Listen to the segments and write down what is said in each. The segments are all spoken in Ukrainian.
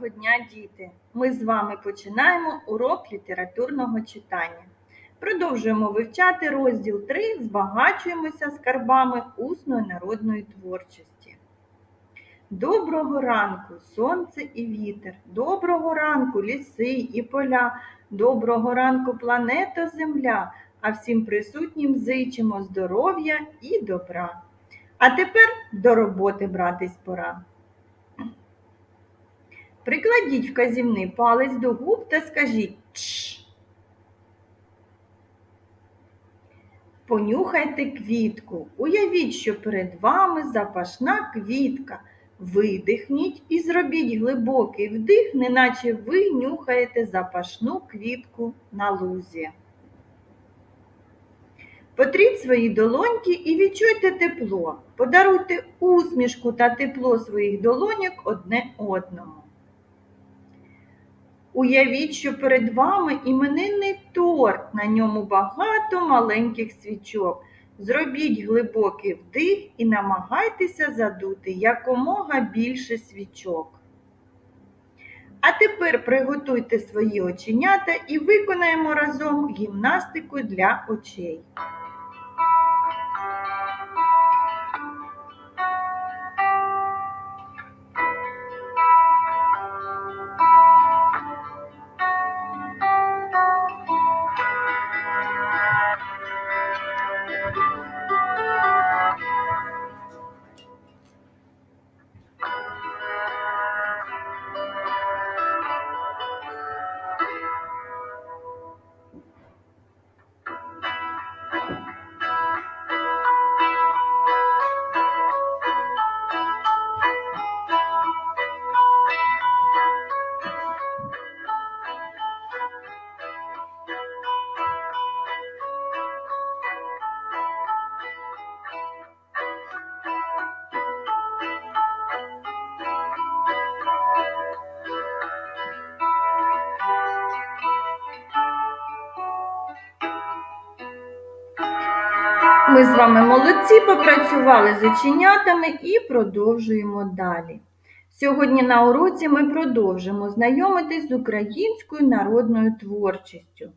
Доброго дня, діти! Ми з вами починаємо урок літературного читання. Продовжуємо вивчати розділ 3 Збагачуємося скарбами усної народної творчості. Доброго ранку, сонце і вітер, доброго ранку, ліси і поля, доброго ранку, планета Земля, а всім присутнім зичимо здоров'я і добра. А тепер до роботи братись пора. Прикладіть вказівний палець до губ та скажіть Тш. Понюхайте квітку. Уявіть, що перед вами запашна квітка. Видихніть і зробіть глибокий вдих, неначе ви нюхаєте запашну квітку на лузі. Потріть свої долоньки і відчуйте тепло. Подаруйте усмішку та тепло своїх долоньок одне одному. Уявіть, що перед вами іменинний торт, на ньому багато маленьких свічок. Зробіть глибокий вдих і намагайтеся задути якомога більше свічок. А тепер приготуйте свої оченята і виконаємо разом гімнастику для очей. Ми з вами молодці попрацювали з оченятами і продовжуємо далі. Сьогодні на уроці ми продовжимо знайомитись з українською народною творчістю.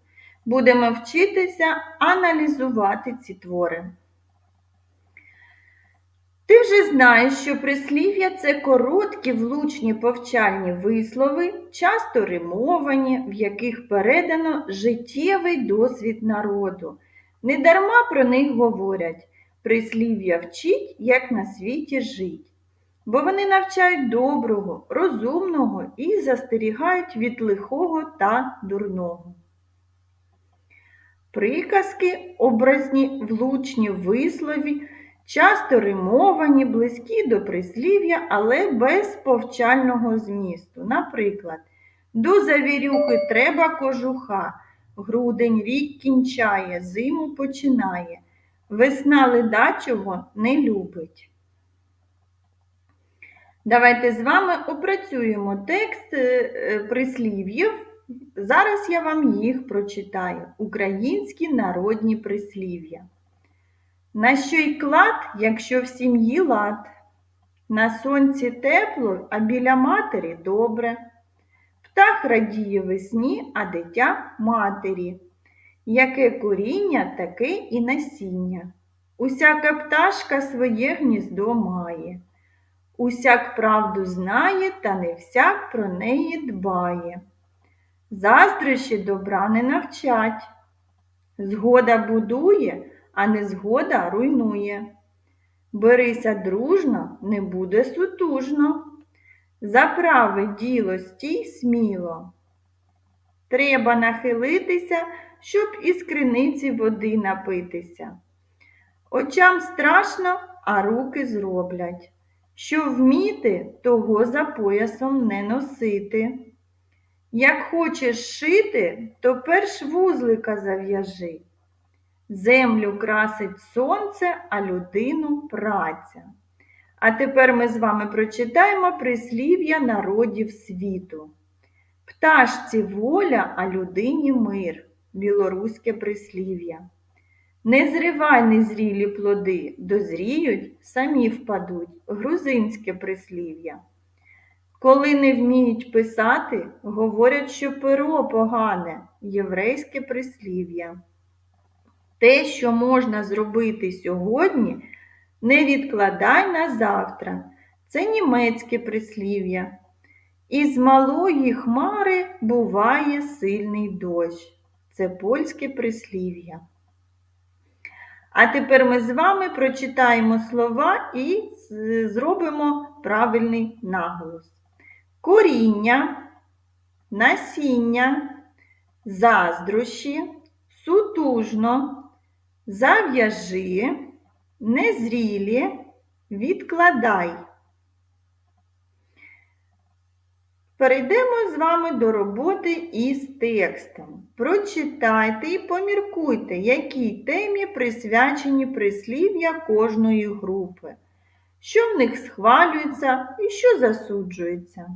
Будемо вчитися аналізувати ці твори. Ти вже знаєш, що прислів'я це короткі влучні повчальні вислови, часто римовані, в яких передано життєвий досвід народу. Недарма про них говорять прислів'я вчить, як на світі жить, бо вони навчають доброго, розумного і застерігають від лихого та дурного. Приказки, образні, влучні вислові, часто римовані, близькі до прислів'я, але без повчального змісту. Наприклад, до завірюхи треба кожуха. Грудень рік кінчає, зиму починає. Весна ледачого не любить. Давайте з вами опрацюємо текст е, прислів'їв. Зараз я вам їх прочитаю. Українські народні прислів'я. На що й клад, якщо в сім'ї лад? На сонці тепло, а біля матері добре. Птах радіє весні, а дитя матері. Яке коріння, таке і насіння. Усяка пташка своє гніздо має. Усяк правду знає, та не всяк про неї дбає. Заздрощі добра не навчать. Згода будує, а не згода руйнує. Берися дружно, не буде сутужно. За праве діло стій сміло. Треба нахилитися, щоб із криниці води напитися. Очам страшно, а руки зроблять. Що вміти, того за поясом не носити. Як хочеш шити, то перш вузлика зав'яжи. Землю красить сонце, а людину праця. А тепер ми з вами прочитаємо прислів'я народів світу. Пташці воля, а людині мир. Білоруське прислів'я. Не зривай незрілі плоди, дозріють, самі впадуть. Грузинське прислів'я. Коли не вміють писати, говорять, що перо погане єврейське прислів'я. Те, що можна зробити сьогодні, не відкладай на завтра. Це німецьке прислів'я. Із малої хмари буває сильний дощ. Це польське прислів'я. А тепер ми з вами прочитаємо слова і зробимо правильний наголос. Коріння, насіння, заздрощі, сутужно, зав'яжи, незрілі, відкладай. Перейдемо з вами до роботи із текстом. Прочитайте і поміркуйте, якій темі присвячені прислів'я кожної групи, що в них схвалюється і що засуджується.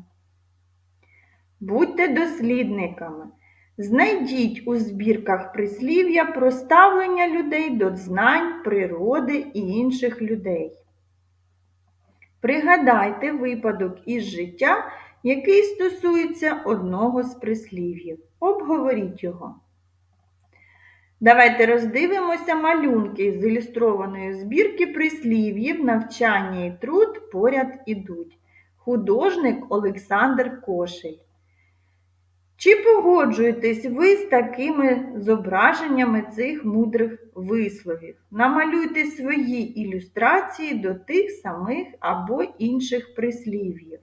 Будьте дослідниками. Знайдіть у збірках прислів'я про ставлення людей до знань, природи і інших людей. Пригадайте випадок із життя, який стосується одного з прислів'їв. Обговоріть його. Давайте роздивимося малюнки з ілюстрованої збірки прислів'їв, навчання і труд поряд ідуть. Художник Олександр Кошель. Чи погоджуєтесь ви з такими зображеннями цих мудрих висловів? Намалюйте свої ілюстрації до тих самих або інших прислів'їв.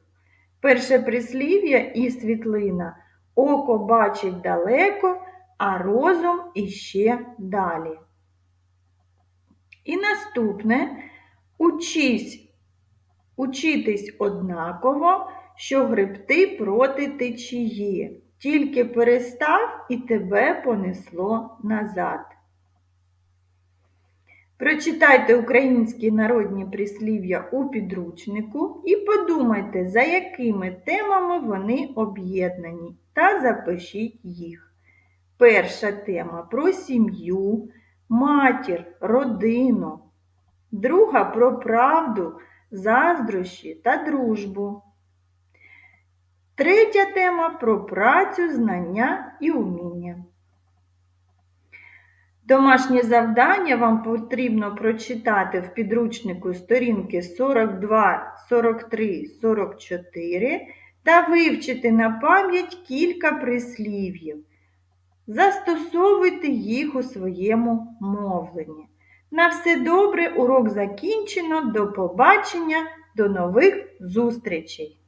Перше прислів'я і світлина око бачить далеко, а розум іще далі. І наступне учись, учитись однаково, що гребти проти течії. Тільки перестав і тебе понесло назад. Прочитайте українські народні прислів'я у підручнику і подумайте, за якими темами вони об'єднані, та запишіть їх. Перша тема про сім'ю, матір, родину. Друга про правду, заздрощі та дружбу. Третя тема про працю, знання і уміння. Домашнє завдання вам потрібно прочитати в підручнику сторінки 42, 43, 44 та вивчити на пам'ять кілька прислів'їв. Застосовуйте їх у своєму мовленні. На все добре, урок закінчено. До побачення, до нових зустрічей!